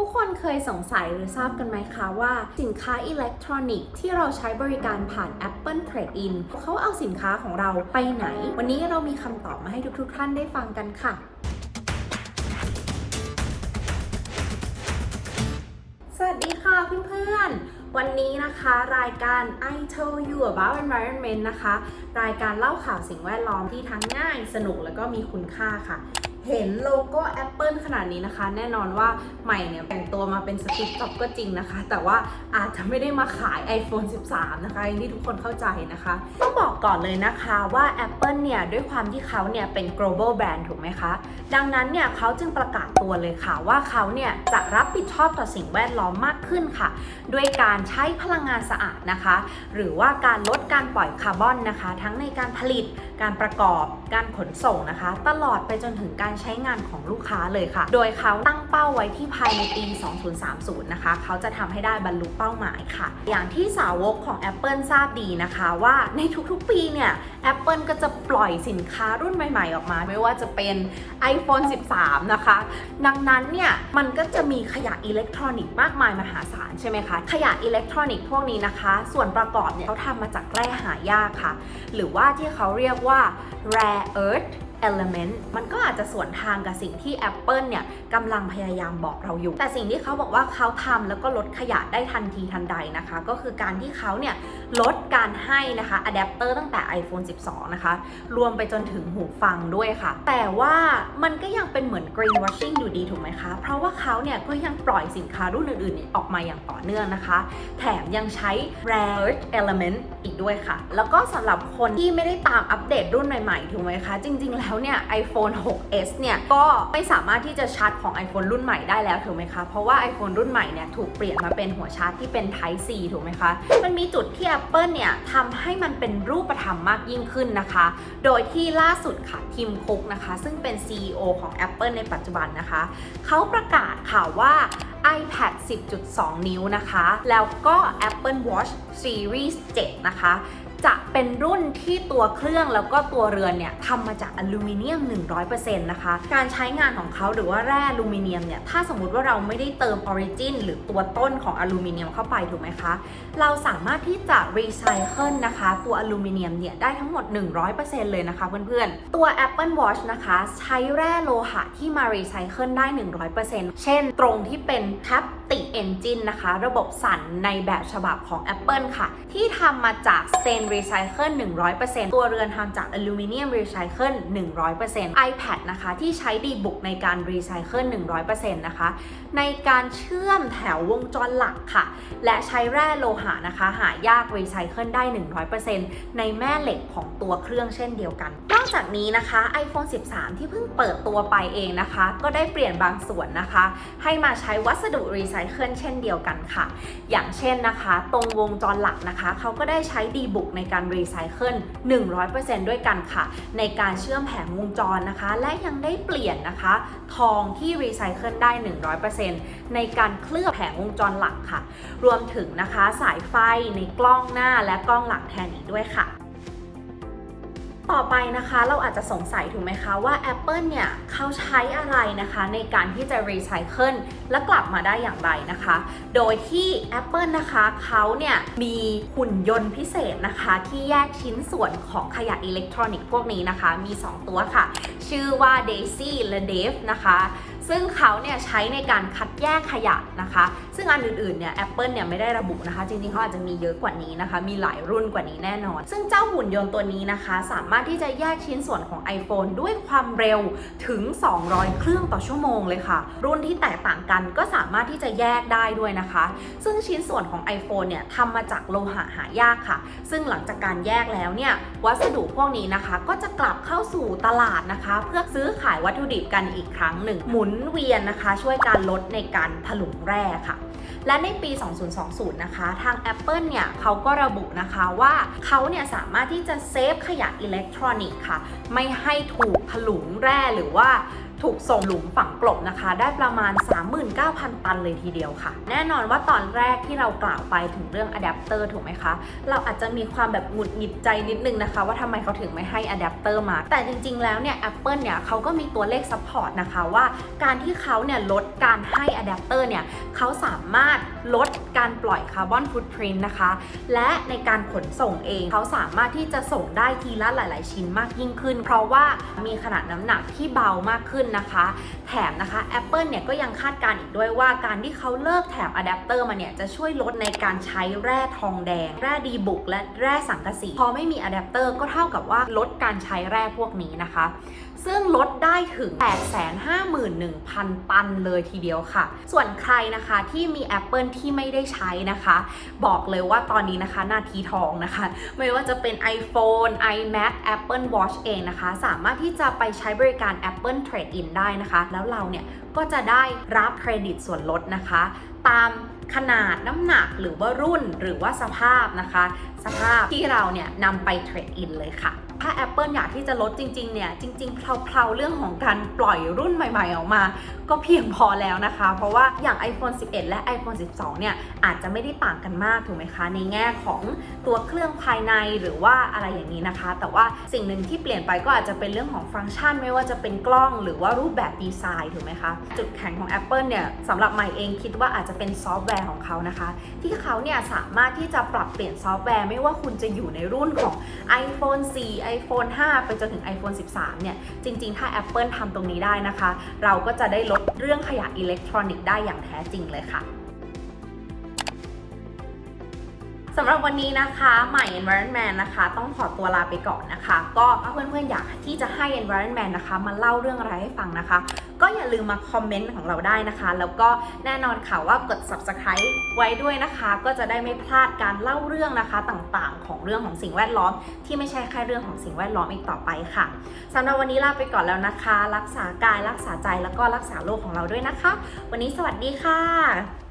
ทุกคนเคยสงสัยหรือทราบกันไหมคะว่า สินค้าอิเล็กทรอนิกส์ที่เราใช้บริการผ่าน Apple Trade-in เขาเอาสินค้าของเราไปไหน วันนี้เรามีคำตอบมาให้ทุกๆท่านได้ฟังกันค่ะสวัสดีค่ะเพื่อนๆ วันนี้นะคะรายการ I told you about environment นะคะ รายการเล่าข่าวสิ่งแวดล้อมที่ทั้งง่ายสนุกแล้วก็มีคุณค่าค่ะ เห็นโลโก้ Apple ขนาดนี้นะคะ แน่นอนว่าใหม่เนี่ยแต่งตัวมาเป็นสติปจ็อบก็จริงนะคะ แต่ว่าอาจจะไม่ได้มาขาย iPhone 13 นะคะอย่างที่ทุกคนเข้าใจนะคะ ต้องบอกก่อนเลยนะคะว่า Apple เนี่ยด้วยความที่เขาเนี่ยเป็น global brand ถูกไหมคะ ดังนั้นเนี่ยเขาจึงประกาศตัวเลยค่ะ ว่าเขาเนี่ยจะรับผิดชอบต่อสิ่งแวดล้อมมากขึ้นค่ะ ด้วยการใช้พลังงานสะอาดนะคะ หรือว่าการลดการปล่อยคาร์บอนนะคะ ทั้งในการผลิตการประกอบการขนส่งนะคะ ตลอดไปจนถึงการใช้งานของลูกค้าเลยค่ะ โดยเขาตั้งเป้าไว้ที่ภายในปี 2030 นะคะ เขาจะทำให้ได้บรรลุเป้าหมายค่ะ อย่างที่สาวกของ Apple ทราบดีนะคะว่าในทุกๆปีเนี่ย Apple ก็จะปล่อยสินค้ารุ่นใหม่ๆ ออกมา ไม่ว่าจะเป็น iPhone 13 นะคะ ดังนั้นเนี่ย มันก็จะมีขยะอิเล็กทรอนิกส์มากมายมหาศาลใช่ไหมคะ ขยะอิเล็กทรอนิกส์พวกนี้นะคะ ส่วนประกอบเนี่ยเขาทำมาจากแร่หายากค่ะ หรือว่าที่เขาเรียกว่า rare earth element มันก็อาจจะสวนทางกับสิ่งที่ Apple เนี่ยกำลังพยายามบอกเราอยู่ แต่สิ่งที่เขาบอกว่าเขาทำแล้วก็ลดขยะได้ทันทีทันใดนะคะ ก็คือการที่เขาเนี่ยลดการให้นะคะอะแดปเตอร์ตั้งแต่ iPhone 12 นะคะ รวมไปจนถึงหูฟังด้วยค่ะ แต่ว่ามันก็ยังเป็นเหมือน greenwashing อยู่ดีถูกไหมคะ เพราะว่าเขาเนี่ยก็ยังปล่อยสินค้ารุ่นอื่นๆ ออกมาอย่างต่อเนื่องนะคะ แถมยังใช้ rare earth element อีกด้วยค่ะ แล้วก็สำหรับคนที่ไม่ได้ตามอัปเดตรุ่นใหม่ๆ ถูกไหมคะ จริงๆ แล้วเนี่ย iPhone 6s เนี่ยก็ไม่สามารถที่จะชาร์จของ iPhone รุ่นใหม่ได้แล้วถูกไหมคะ เพราะว่า iPhone รุ่นใหม่เนี่ยถูกเปลี่ยนมาเป็นหัวชาร์จที่เป็น Type C ถูกไหมคะ มันมีจุดที่ Apple เนี่ยทำให้มันเป็นรูปธรรมมากยิ่งขึ้นนะคะ โดยที่ล่าสุดค่ะทีมคุกนะคะ ซึ่งเป็น CEO ของ Apple ในปัจจุบันนะคะ เขาประกาศข่าวว่า iPad 10.2 นิ้วนะคะ แล้วก็ Apple Watch Series 7 นะคะ จะเป็นรุ่นที่ตัวเครื่องแล้วก็ตัวเรือนเนี่ยทำมาจากอลูมิเนียม 100%นะคะ การใช้งานของเขาหรือว่าแร่อลูมิเนียมเนี่ย ถ้าสมมติว่าเราไม่ได้เติมออริจินหรือตัวต้นของอลูมิเนียมเข้าไปถูกไหมคะ เราสามารถที่จะรีไซเคิลนะคะ ตัวอลูมิเนียมเนี่ยได้ทั้งหมด 100%เลยนะคะเพื่อนๆ ตัว Apple Watch นะคะ ใช้แร่โลหะที่มารีไซเคิลได้ 100%เช่น ตรงที่เป็นแท็บติเอนจินนะคะ ระบบสั่นในแบบฉบับของ Apple ค่ะ ที่ทำมาจากสเตนรรีไซเคิล100%ตัวเรือนทำจากอลูมิเนียมรีไซเคิล100% iPad นะคะที่ใช้ดีบุกในการรีไซเคิล100%นะคะในการเชื่อมแถววงจรหลักค่ะ และใช้แร่โลหะนะคะ หายากรีไซเคิลได้ 100%ในแม่เหล็กของตัวเครื่องเช่นเดียวกัน นอกจากนี้นะคะ iPhone 13 ที่เพิ่งเปิดตัวไปเองนะคะ ก็ได้เปลี่ยนบางส่วนนะคะ ให้มาใช้วัสดุรีไซเคิลเช่นเดียวกันค่ะ อย่างเช่นนะคะ ตรงวงจรหลักนะคะ เขาก็ได้ใช้ดีบุกในการรีไซเคิล100%ด้วยกันค่ะ ในการเชื่อมแผงวงจรนะคะ และยังได้เปลี่ยนนะคะ ทองที่รีไซเคิลได้ 100%ในการเคลือบแผงวงจรหลักค่ะ รวมถึงนะคะสายไฟในกล้องหน้าและกล้องหลังแทนอีกด้วยค่ะ ต่อไปนะคะเราอาจจะสงสัยถูกไหมคะว่า Apple เนี่ยเขาใช้อะไรนะคะในการที่จะรีไซเคิลและกลับมาได้อย่างไรนะคะ โดยที่ Apple นะคะเขาเนี่ยมีหุ่นยนต์พิเศษนะคะที่แยกชิ้นส่วนของขยะอิเล็กทรอนิกส์พวกนี้นะคะ มี 2 ตัวค่ะ ชื่อว่า Daisy และ Dave นะคะ ซึ่งเขาเนี่ยใช้ในการคัดแยกขยะนะคะ ซึ่งอันอื่นๆเนี่ย Apple เนี่ยไม่ได้ระบุนะคะ จริงๆเขาอาจจะมีเยอะกว่านี้นะคะ มีหลายรุ่นกว่านี้แน่นอน ซึ่งเจ้าหุ่นยนต์ตัวนี้นะคะ สามารถที่จะแยกชิ้นส่วนของ iPhone ด้วยความเร็วถึง 200 เครื่องต่อชั่วโมงเลยค่ะ รุ่นที่แตกต่างกันก็สามารถที่จะแยกได้ด้วยนะคะ ซึ่งชิ้นส่วนของ iPhone เนี่ยทำมาจากโลหะหายากค่ะ ซึ่งหลังจากการแยกแล้วเนี่ยวัสดุพวกนี้นะคะ ก็จะกลับเข้าสู่ตลาดนะคะ เพื่อซื้อขายวัตถุดิบกันอีกครั้งหนึ่งหมุนเวียนนะคะ ช่วยการลดในการถลุงแร่ค่ะ และในปี 2020 นะคะ ทาง Apple เนี่ยเขาก็ระบุนะคะว่าเขาเนี่ยสามารถที่จะเซฟขยะอิเล็กทรอนิกส์ค่ะ ไม่ให้ถูกถลุงแร่หรือว่า ถูกส่งหลุมฝังกลบนะคะ ได้ประมาณ 39,000 ตันเลยทีเดียวค่ะ แน่นอนว่าตอนแรกที่เรากล่าวไปถึงเรื่องอะแดปเตอร์ถูกไหมคะ เราอาจจะมีความแบบหงุดหงิดใจนิดนึงนะคะ ว่าทำไมเขาถึงไม่ให้อะแดปเตอร์มา แต่จริงๆ แล้วเนี่ย Apple เนี่ยเขาก็มีตัวเลขซัพพอร์ตนะคะว่าการที่เขาเนี่ยลดการให้อะแดปเตอร์เนี่ยเขาสามารถลดการปล่อยคาร์บอนฟุตพรินต์นะคะ และในการขนส่งเองเขาสามารถที่จะส่งได้ทีละหลาย ๆ ชิ้นมากยิ่งขึ้น เพราะว่ามีขนาดน้ำหนักที่เบามากขึ้นนะคะ แถมนะคะ Apple เนี่ยก็ยังคาดการณ์อีกด้วยว่าการที่เขาเลิกแถมอะแดปเตอร์มาเนี่ยจะช่วยลดในการใช้แร่ทองแดง แร่ดีบุก และแร่สังกะสี พอไม่มีอะแดปเตอร์ก็เท่ากับว่าลดการใช้แร่พวกนี้นะคะซึ่งลดได้ถึง 851,000 ตันเลยทีเดียวค่ะ ส่วนใครนะคะที่มี Apple ที่ไม่ได้ใช้นะคะ บอกเลยว่าตอนนี้นะคะนาทีทองนะคะ ไม่ว่าจะเป็น iPhone, iMac, Apple Watch เองนะคะ สามารถที่จะไปใช้บริการ Apple Trade In ได้นะคะ แล้วเราเนี่ยก็จะได้รับเครดิตส่วนลดนะคะ ตามขนาดน้ำหนักหรือว่ารุ่นหรือว่าสภาพนะคะ สภาพที่เราเนี่ยนำไปเทรดอินเลยค่ะ ถ้า Apple อยากที่จะลดจริงๆเนี่ยจริงๆเพลาๆเรื่องของการปล่อยรุ่นใหม่ ๆ ออกมา ก็เพียงพอแล้วนะคะ เพราะว่าอย่าง iPhone 11 และ iPhone 12 เนี่ยอาจจะไม่ได้ต่างกันมากถูกไหมคะ ในแง่ของตัวเครื่องภายในหรือว่าอะไรอย่างนี้นะคะ แต่ว่าสิ่งหนึ่งที่เปลี่ยนไปก็อาจจะเป็นเรื่องของฟังก์ชัน ไม่ว่าจะเป็นกล้องหรือว่ารูปแบบดีไซน์ถูกไหมคะ จุดแข็งของ Apple เนี่ยสำหรับใหม่เองคิดว่าอาจจะเป็นซอฟต์แวร์ของเขานะคะ ที่เขาเนี่ยสามารถที่จะปรับเปลี่ยนซอฟต์แวร์ ไม่ว่าคุณจะอยู่ในรุ่นของ iPhone 4 iPhone 5 ไปจนถึง iPhone 13 เนี่ย จริง ๆ ถ้า Apple ทำตรงนี้ได้นะคะ เราก็จะได้ลดเรื่องขยะอิเล็กทรอนิกส์ได้อย่างแท้จริงเลยค่ะสำหรับวันนี้นะคะใหม่ Environment นะคะ ต้องขอตัวลาไปก่อนนะคะ ก็ถ้าเพื่อนๆอยากที่จะให้ Environment นะคะ มาเล่าเรื่องอะไรให้ฟังนะคะ ก็อย่าลืมมาคอมเมนต์ของเราได้นะคะ แล้วก็แน่นอนค่ะว่ากด subscribe ไว้ด้วยนะคะ ก็จะได้ไม่พลาดการเล่าเรื่องนะคะต่างๆ ของเรื่องของสิ่งแวดล้อม ที่ไม่ใช่แค่เรื่องของสิ่งแวดล้อมอีกต่อไปค่ะสำหรับวันนี้ลาไปก่อนแล้วนะคะ รักษากายรักษาใจแล้วก็รักษาโลกของเราด้วยนะคะ วันนี้สวัสดีค่ะ